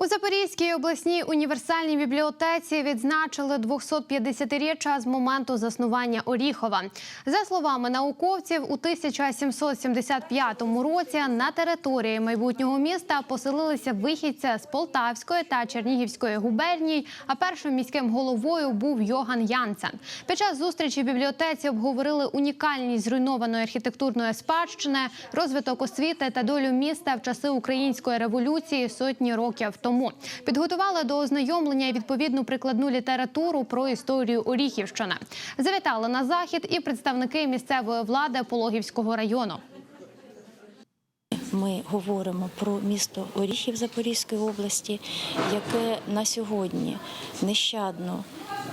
У Запорізькій обласній універсальній бібліотеці відзначили 250-річчя з моменту заснування Оріхова. За словами науковців, у 1775 році на території майбутнього міста поселилися вихідці з Полтавської та Чернігівської губерній. А першим міським головою був Йоган Янсен. Під час зустрічі в бібліотеці обговорили унікальність зруйнованої архітектурної спадщини, розвиток освіти та долю міста в часи української революції сотні років тому. Підготували до ознайомлення відповідну прикладну літературу про історію Оріхівщини. Завітали на захід і представники місцевої влади Пологівського району. Ми говоримо про місто Оріхів Запорізької області, яке на сьогодні нещадно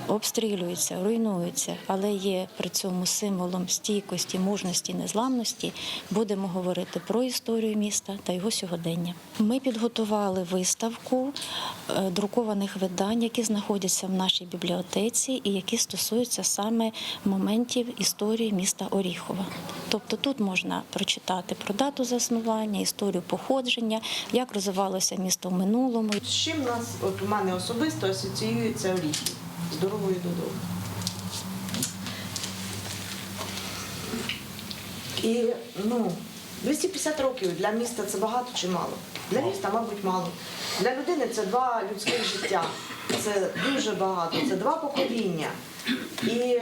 обстрілюється, руйнується, але є при цьому символом стійкості, мужності, незламності. Будемо говорити про історію міста та його сьогодення. Ми підготували виставку е, друкованих видань, які знаходяться в нашій бібліотеці і які стосуються саме моментів історії міста Оріхова. Тобто тут можна прочитати про дату заснування, історію походження, як розвивалося місто в минулому. З чим нас, от у мене особисто асоціюється оріхи з дорогою додому. І ну, 250 років для міста це багато чи мало? Для міста, мабуть, мало. Для людини це два людських життя. Це дуже багато, це два покоління. І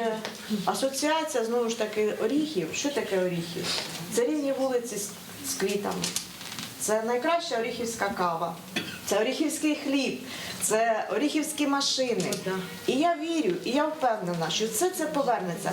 асоціація знову ж таки оріхів. Що таке оріхів? Це рівні вулиці з, з квітами. Це найкраща оріхівська кава, це оріхівський хліб, це оріхівські машини. І я вірю, і я впевнена, що все це повернеться.